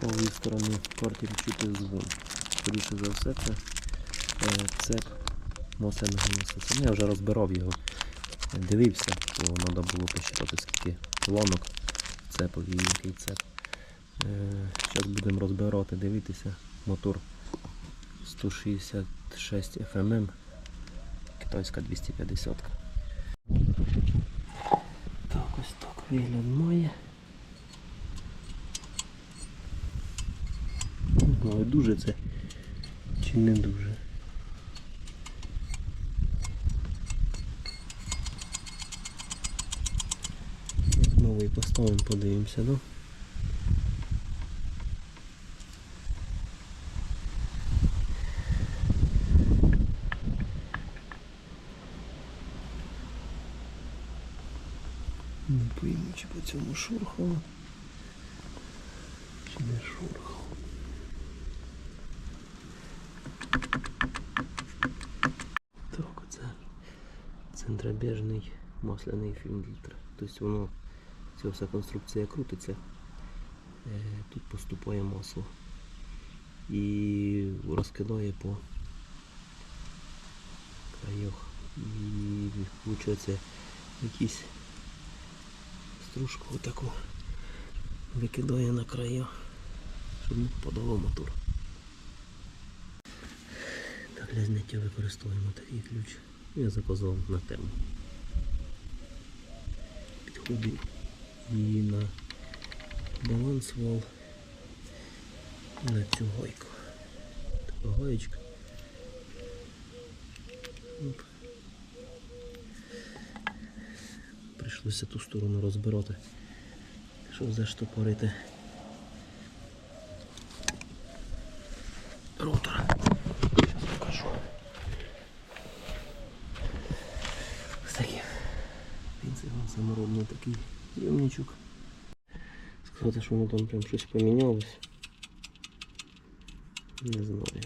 правої сторони картіль чути звон. Скоріше за все, це е, цеп мосляного насоса. Ну, Я вже розбирав його, е, дивився, то треба було посчитати, скільки ланок цепові, який цеп. Зараз будемо розбирати, дивитися. Мотор 166 FMM, китайська 250. Так, ось так вигляд має. Знаю, дуже це чи не дуже. Новий поставимо, подивимося, ну. Не пойму, чи по цьому шурхало, чи не шурхало. Так, оце центробіжний масляний фільтр. Тобто воно, ця вся конструкція крутиться, е, тут поступає масло і розкидає по краях. І виходить якісь стружку таку викидає на края, щоб не попадало мотор. Так, для зняття використовуємо такий ключ. Я заказав на тему. Підходить і на баланс вал, на цю гайку. Така гаєчка. Прийшлося ту сторону розбирати, щоб заштопорити ротор. Зараз покажу. Ось такий. Принцип саморобний такий йомничок. Сказати, що воно там прям щось помінялось. Не знаю.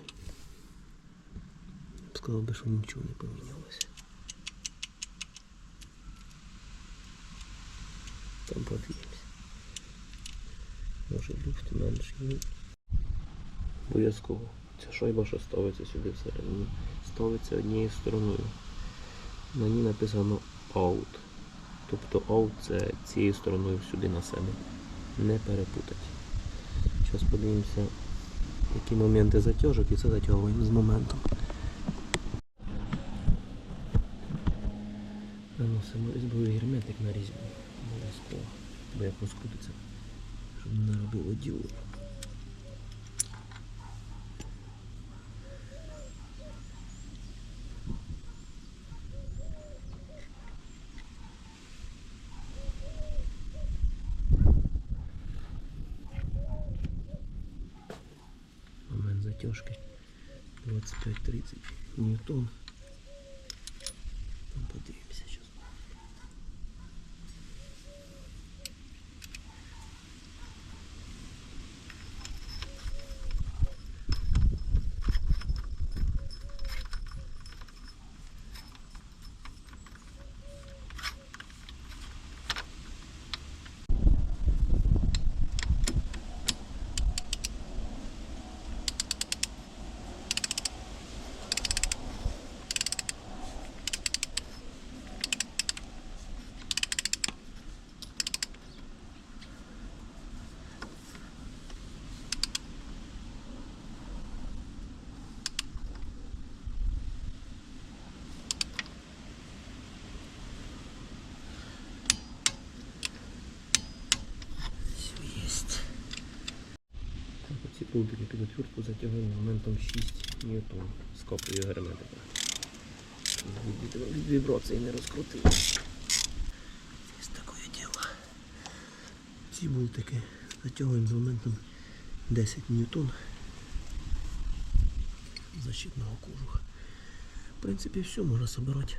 Сказав би, що нічого не помінялося. Там подивимось. Може люфт менший. Обов'язково. Ця шайба, що ставиться сюди всередину, ставиться однією стороною. На ній написано out. Тобто out це цією стороною сюди на себе. Не перепутати. Зараз подивимося, які моменти затяжок і це затягуємо з моментом. Наносимо різьбовий герметик на різьбу. Обов'язково. Бо як розкрутиться, щоб не робило діло. Затяжки 25-30 ньютон. Там подивимося зараз. Все есть. Пулбики під отвертку затягуємо моментом 6 ньютон з копою герметика. Від- вібрації не розкрутили. Ось таке діло. Ці болтики затягуємо з моментом 10 ньютон защитного кожуха. В принципі, все можна собирати.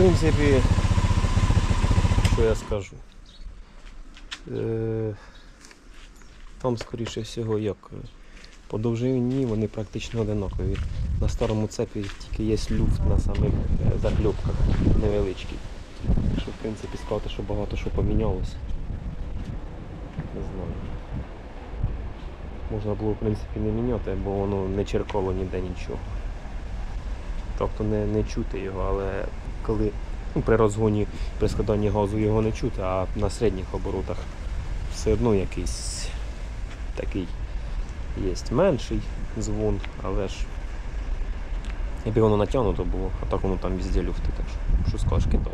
Принципі, що я скажу? Е, там, скоріше всього, як е, по довжині вони практично одинакові. На старому цепі тільки є люфт на самих е, закльопках невеличкий. Що, в принципі, сказати, що багато що помінялося. Не знаю. Можна було, в принципі, не міняти, бо воно не черкало ніде нічого. Тобто не, не чути його, але коли ну, при розгоні, при складанні газу його не чути, а на середніх оборотах все одно якийсь такий є менший дзвон, але ж якби воно натягнуто було, а так воно там везде люфти, так що, що скажеш Китай.